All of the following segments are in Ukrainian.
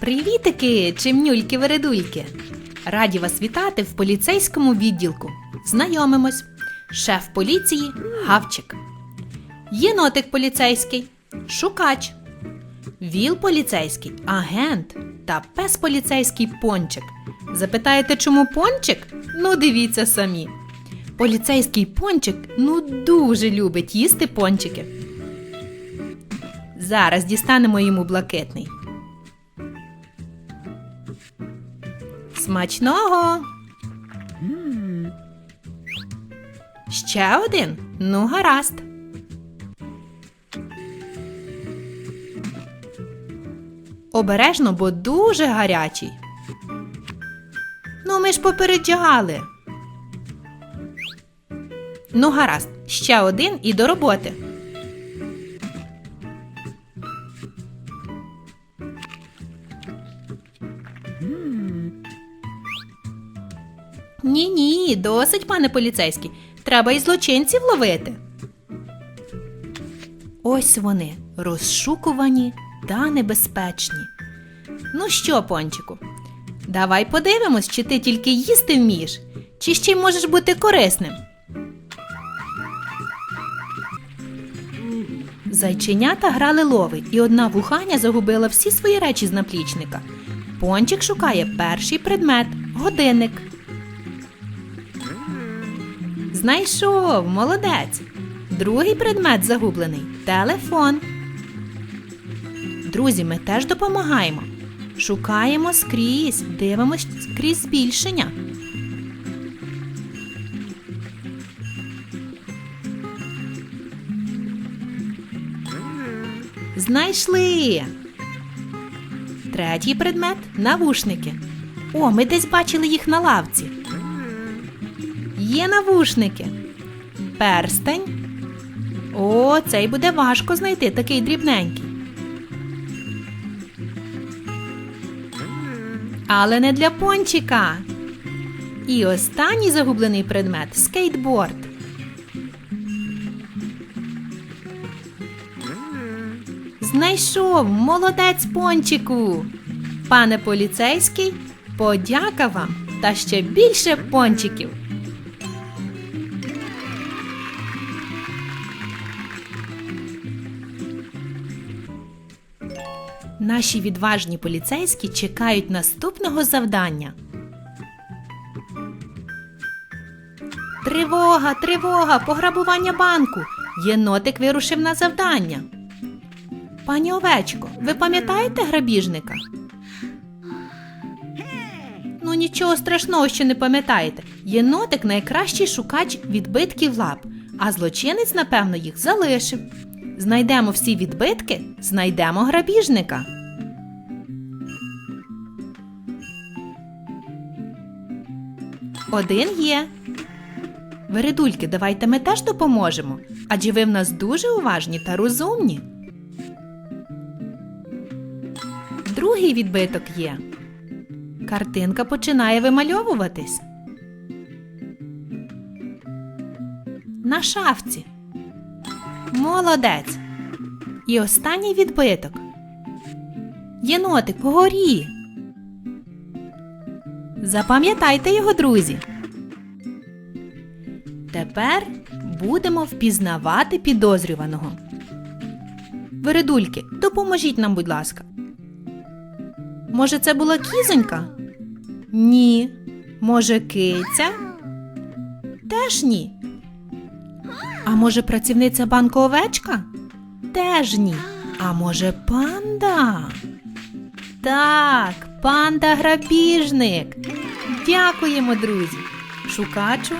Привітики, чимнюльки вередульки! Раді вас вітати в поліцейському відділку. Знайомимось. Шеф поліції Гавчик. Єнотик поліцейський Шукач. Віл поліцейський агент та пес поліцейський пончик. Запитаєте, чому пончик? Ну, дивіться самі. Поліцейський пончик ну дуже любить їсти пончики. Зараз дістанемо йому блакитний. Смачного. Ще один? Ну, гаразд. Обережно, бо дуже гарячий. Ну, ми ж попереджали. Ну, гаразд, ще один і до роботи. Ні, ні, досить, пане поліцейський. Треба і злочинців ловити. Ось вони, розшукувані та небезпечні. Ну що, пончику, давай подивимось, чи ти тільки їсти вмієш, чи ще й можеш бути корисним. Зайченята грали лови, і одна вуханя загубила всі свої речі з наплічника. Пончик шукає перший предмет годинник. Знайшов, молодець. Другий предмет загублений телефон. Друзі, ми теж допомагаємо. Шукаємо скрізь, дивимось скрізь збільшення. Знайшли. Третій предмет навушники. О, ми десь бачили їх на лавці. Є навушники. Перстень. О, цей буде важко знайти такий дрібненький. Але не для пончика. І останній загублений предмет скейтборд. Знайшов молодець пончику. Пане поліцейський, подяка вам та ще більше пончиків. Наші відважні поліцейські чекають наступного завдання. Тривога, тривога, пограбування банку. Єнотик вирушив на завдання. Пані Овечко, ви пам'ятаєте грабіжника? Ну нічого страшного, що не пам'ятаєте. Єнотик найкращий шукач відбитків лап, а злочинець, напевно, їх залишив. Знайдемо всі відбитки, знайдемо грабіжника. Один є. Вередульки, давайте ми теж допоможемо. Адже ви в нас дуже уважні та розумні. Другий відбиток є. Картинка починає вимальовуватись. На шафці. Молодець. І останній відбиток. Єнотик вгорі. Запам'ятайте його, друзі. Тепер будемо впізнавати підозрюваного. Вередульки, допоможіть нам, будь ласка. Може, це була кізонька? Ні. Може, киця? Теж ні. А може, працівниця банку овечка? Теж ні. А може, панда? Так, панда грабіжник. Дякуємо, друзі. Шукачу,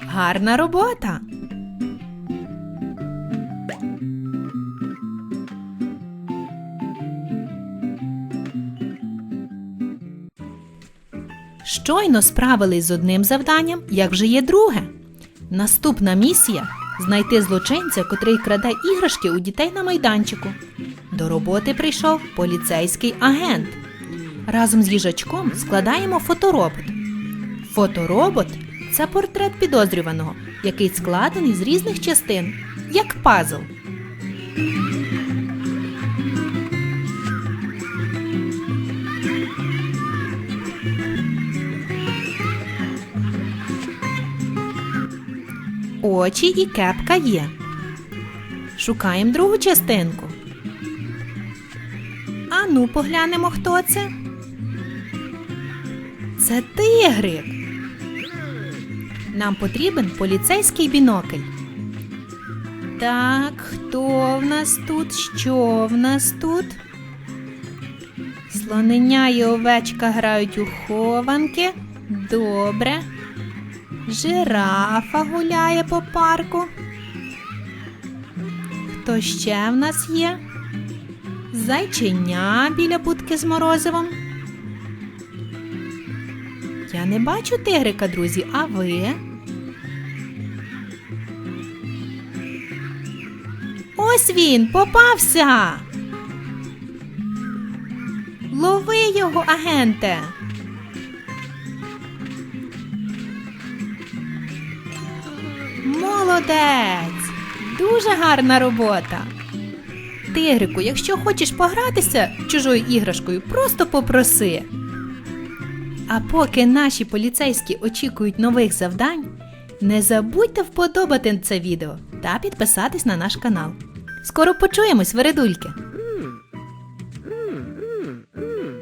гарна робота. Щойно справились з одним завданням, як вже є друге. Наступна місія знайти злочинця, котрий краде іграшки у дітей на майданчику. До роботи прийшов поліцейський агент. Разом з їжачком складаємо фоторобот. Фоторобот це портрет підозрюваного, який складений з різних частин, як пазл. Очі і кепка є. Шукаємо другу частинку. А ну, поглянемо, хто це. Це тигрик. Нам потрібен поліцейський бінокль. Так, хто в нас тут? Що в нас тут? Слонення і овечка грають у хованки. Добре. Жирафа гуляє по парку. Хто ще в нас є? Зайченя біля будки з морозивом. Я не бачу тигрика, друзі, а ви? Ось він попався. Лови його, агенте. Молодець! Дуже гарна робота. Тигрику, якщо хочеш погратися чужою іграшкою, просто попроси. А поки наші поліцейські очікують нових завдань, не забудьте вподобати це відео та підписатись на наш канал. Скоро почуємось, вередульки!